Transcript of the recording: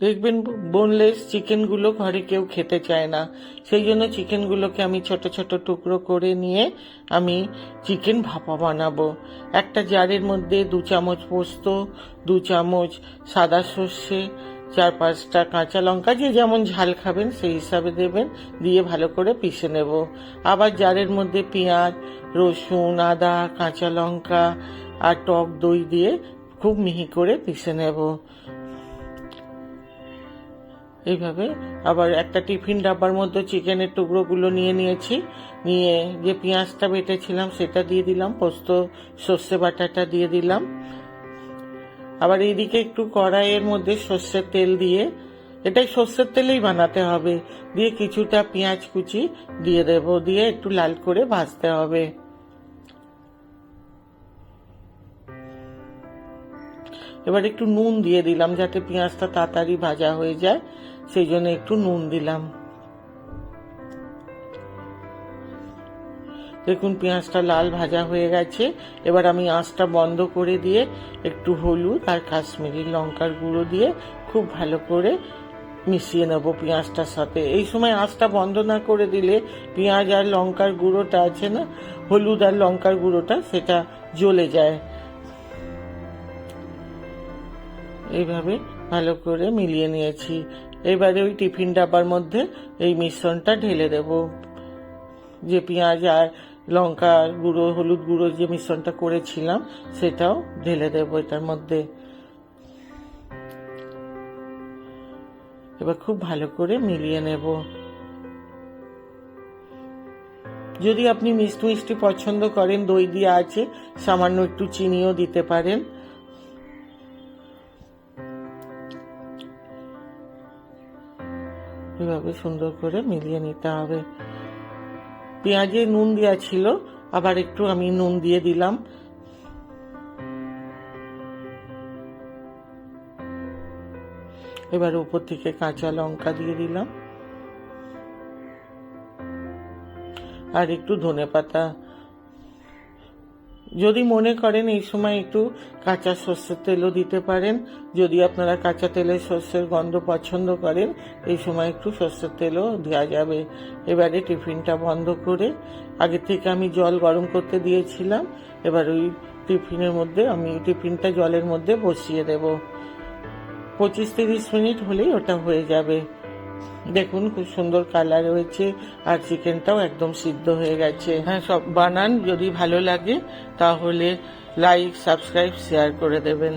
দেখবেন বোনলেস চিকেনগুলো ঘরে কেউ খেতে চায় না। সেই জন্য চিকেনগুলোকে আমি ছোট ছোট টুকরো করে নিয়ে আমি চিকেন ভাপা বানাবো। একটা জারের মধ্যে দু চামচ পোস্ত, দু চামচ সাদা সর্ষে, চার পাঁচটা কাঁচা লঙ্কা, যে যেমন ঝাল খাবেন সেই হিসাবে দেবেন, দিয়ে ভালো করে পিষে নেব। আবার জারের মধ্যে পেঁয়াজ, রসুন, আদা, কাঁচা লঙ্কা আর টক দই দিয়ে খুব মিহি করে পিষে নেব। এইভাবে আবার একটা টিফিন ডাব্বার মধ্যে চিকেনের টুকরোগুলো নিয়ে নিয়েছি। নিয়ে যে পেঁয়াজটা বেটেছিলাম সেটা দিয়ে দিলাম, পোস্ত, সর্ষে বাটাটা দিয়ে দিলাম। আবার এইদিকে একটু কড়াইয়ের মধ্যে সর্ষের তেল দিয়ে, এটাই সর্ষের তেলেই বানাতে হবে। দিয়ে কিছুটা পেঁয়াজ কুচি দিয়ে দেব, দিয়ে একটু লাল করে ভাজতে হবে। এবার একটু নুন দিয়ে দিলাম যাতে পেঁয়াজটা তাড়াতাড়ি ভাজা হয়ে যায়। সেই জন্য একটু নুন দিলাম। দেখুন, পেঁয়াজটা লাল ভাজা হয়ে গেছে। এবার আমি আঁচটা বন্ধ করে দিয়ে একটু হলুদ আর কাশ্মীরি লঙ্কার গুঁড়ো দিয়ে খুব ভালো করে মিশিয়ে নেব পেঁয়াজটার সাথে। এই সময় আঁচটা বন্ধ না করে দিলে পেঁয়াজ আর লঙ্কার গুঁড়োটা আছে না, হলুদ আর লঙ্কার গুঁড়োটা সেটা জ্বলে যায়। এইভাবে ভালো করে মিলিয়ে নিয়েছি। এবারে ওই টিফিন ডাব্বার মধ্যে এই মিশ্রণটা ঢেলে দেব। যে পেঁয়াজ আর লঙ্কা গুঁড়ো, হলুদ গুঁড়ো যে মিশ্রণটা করেছিলাম, সেটাও ঢেলে দেব এটার মধ্যে। এবার খুব ভালো করে মিলিয়ে নেব। যদি আপনি মিষ্টি মিষ্টি পছন্দ করেন, দই দিয়ে আছে, সামান্য একটু চিনিও দিতে পারেন। এভাবে সুন্দর করে মিলিয়ে নিতে হবে। পেঁয়াজে নুন দেওয়া ছিল, আবার একটু আমি নুন দিয়ে দিলাম। এবার উপর থেকে কাঁচা লঙ্কা দিয়ে দিলাম। আর একটু ধনে পাতা যদি মনে করেন এই সময় একটু কাঁচা সর্ষের তেলও দিতে পারেন, যদি আপনারা কাঁচা তেলের সর্ষের গন্ধ পছন্দ করেন, এই সময় একটু সর্ষের তেলও দেওয়া যাবে। এবারে টিফিনটা বন্ধ করে, আগে থেকে আমি জল গরম করতে দিয়েছিলাম, এবার ওই টিফিনের মধ্যে আমি টিফিনটা জলের মধ্যে বসিয়ে দেব। পঁচিশ তিরিশ মিনিট হলেই ওটা হয়ে যাবে। দেখুন, খুব সুন্দর কালার হয়েছে আর চিকেনটাও একদম সিদ্ধ হয়ে গেছে। হ্যাঁ সব বানান, যদি ভালো লাগে, তাহলে লাইক সাবস্ক্রাইব শেয়ার করে দেবেন।